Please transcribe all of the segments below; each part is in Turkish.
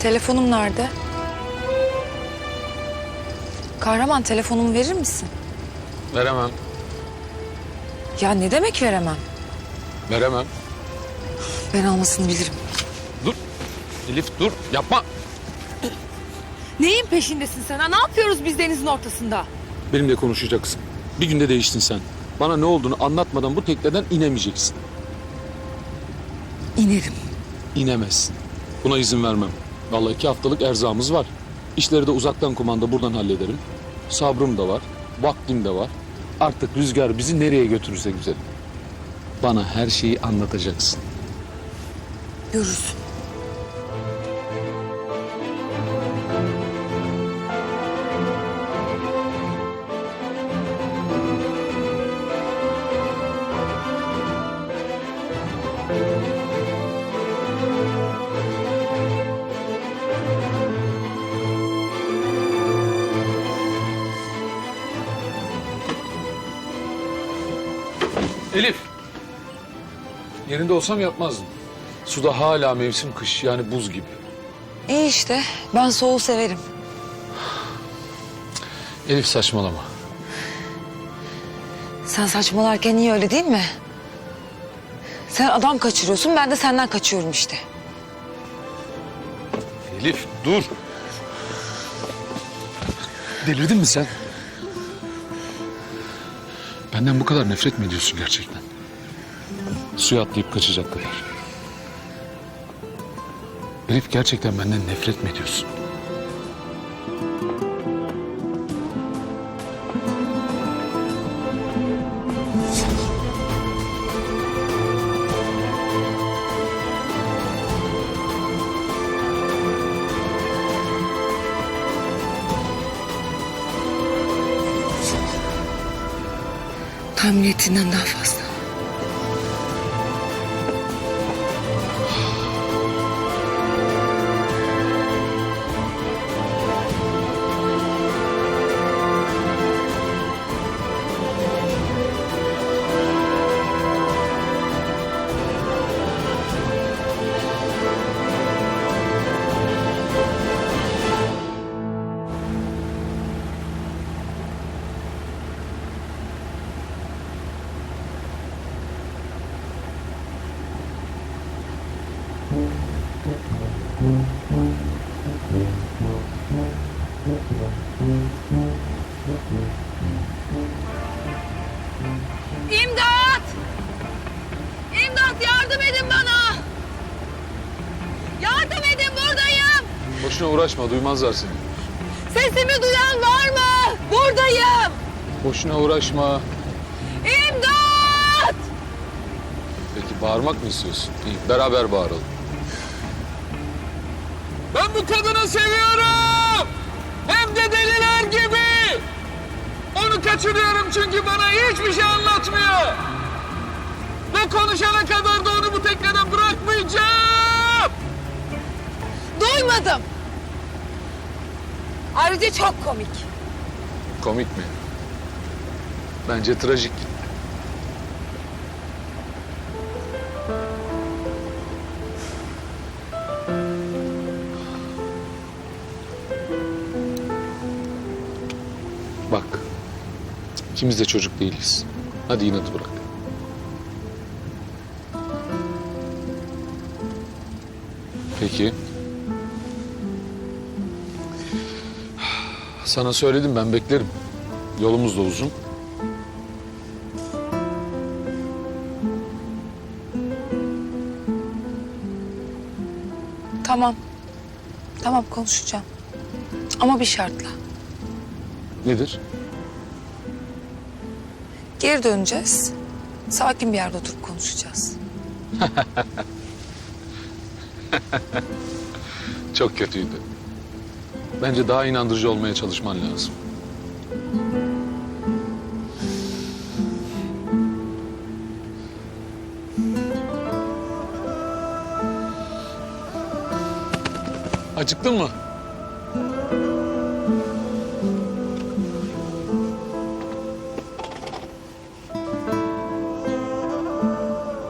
Telefonum nerede? Kahraman telefonumu verir misin? Veremem. Ya ne demek veremem? Veremem. Ben almasını bilirim. Dur. Elif dur. Yapma. Neyin peşindesin sen ha? Ne yapıyoruz biz denizin ortasında? Benimle konuşacaksın. Bir günde değiştin sen. Bana ne olduğunu anlatmadan bu tekneden inemeyeceksin. İnerim. İnemezsin. Buna izin vermem. Vallahi iki haftalık erzağımız var. İşleri de uzaktan kumanda buradan hallederim. Sabrım da var. Vaktim de var. Artık rüzgar bizi nereye götürürse güzelim. Bana her şeyi anlatacaksın. Görürsün. Elif. Yerinde olsam yapmazdım. Suda hala mevsim kış yani buz gibi. İyi işte. Ben soğuğu severim. Elif saçmalama. Sen saçmalarken iyi öyle değil mi? Sen adam kaçırıyorsun ben de senden kaçıyorum işte. Elif dur. Delirdin mi sen? Benden bu kadar nefret mi ediyorsun gerçekten? Suya atlayıp kaçacak kadar. Elif gerçekten benden nefret mi ediyorsun? Tahmin ettiğinden daha fazla. İmdat! İmdat yardım edin bana! Yardım edin buradayım! Boşuna uğraşma duymazlar seni. Sesimi duyan var mı? Buradayım! Boşuna uğraşma. İmdat! Peki bağırmak mı istiyorsun? İyi beraber bağıralım. Bu kadını seviyorum. Hem de deliler gibi. Onu kaçırıyorum çünkü bana hiçbir şey anlatmıyor. Ve konuşana kadar da onu bu tekneden bırakmayacağım. Duymadım. Ayrıca çok komik. Komik mi? Bence trajik. Bak. ikimiz de çocuk değiliz. Hadi inadı bırak. Peki. Sana söyledim ben beklerim. Yolumuz da uzun. Tamam. Tamam konuşacağım. Ama bir şartla. Nedir? Geri döneceğiz. Sakin bir yerde oturup konuşacağız. Çok kötüydü. Bence daha inandırıcı olmaya çalışman lazım. Acıktın mı?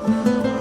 Música